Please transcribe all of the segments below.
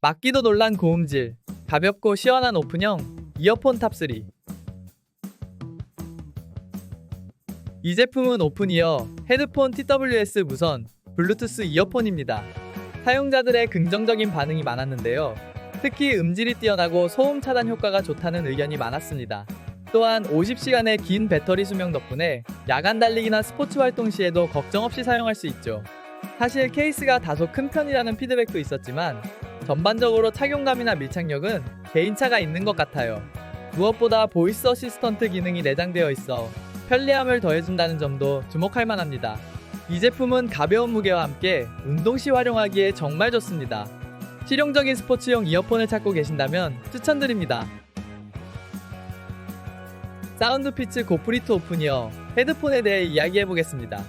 막기도 놀란 고음질, 가볍고 시원한 오픈형 이어폰 탑3. 이 제품은 오픈이어 헤드폰 TWS 무선 블루투스 이어폰입니다. 사용자들의 긍정적인 반응이 많았는데요. 특히 음질이 뛰어나고 소음 차단 효과가 좋다는 의견이 많았습니다. 또한 50시간의 긴 배터리 수명 덕분에 야간 달리기나 스포츠 활동 시에도 걱정 없이 사용할 수 있죠. 사실 케이스가 다소 큰 편이라는 피드백도 있었지만 전반적으로 착용감이나 밀착력은 개인차가 있는 것 같아요. 무엇보다 보이스 어시스턴트 기능이 내장되어 있어 편리함을 더해준다는 점도 주목할 만합니다. 이 제품은 가벼운 무게와 함께 운동 시 활용하기에 정말 좋습니다. 실용적인 스포츠용 이어폰을 찾고 계신다면 추천드립니다. 사운드 피츠 고프리트 오픈 이어 헤드폰에 대해 이야기해 보겠습니다.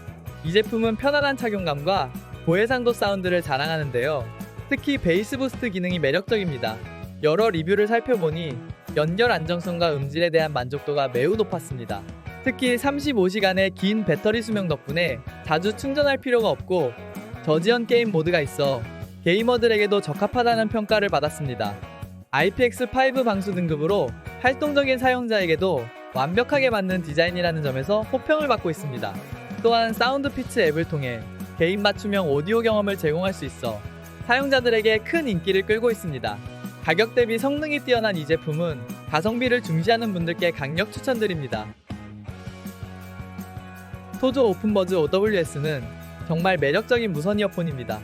이 제품은 편안한 착용감과 고해상도 사운드를 자랑하는데요. 특히 베이스 부스트 기능이 매력적입니다. 여러 리뷰를 살펴보니 연결 안정성과 음질에 대한 만족도가 매우 높았습니다. 특히 35시간의 긴 배터리 수명 덕분에 자주 충전할 필요가 없고 저지연 게임 모드가 있어 게이머들에게도 적합하다는 평가를 받았습니다. IPX5 방수 등급으로 활동적인 사용자에게도 완벽하게 맞는 디자인이라는 점에서 호평을 받고 있습니다. 또한 사운드 피츠 앱을 통해 개인 맞춤형 오디오 경험을 제공할 수 있어 사용자들에게 큰 인기를 끌고 있습니다. 가격 대비 성능이 뛰어난 이 제품은 가성비를 중시하는 분들께 강력 추천드립니다. 토조 오픈버즈 OWS는 정말 매력적인 무선 이어폰입니다.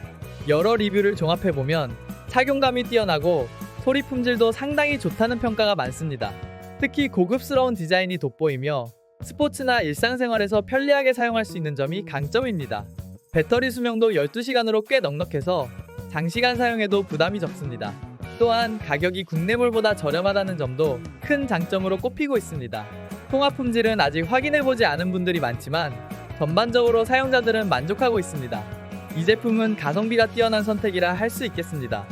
여러 리뷰를 종합해보면 착용감이 뛰어나고 소리 품질도 상당히 좋다는 평가가 많습니다. 특히 고급스러운 디자인이 돋보이며 스포츠나 일상생활에서 편리하게 사용할 수 있는 점이 강점입니다. 배터리 수명도 12시간으로 꽤 넉넉해서 장시간 사용해도 부담이 적습니다. 또한 가격이 국내물보다 저렴하다는 점도 큰 장점으로 꼽히고 있습니다. 통화 품질은 아직 확인해보지 않은 분들이 많지만 전반적으로 사용자들은 만족하고 있습니다. 이 제품은 가성비가 뛰어난 선택이라 할 수 있겠습니다.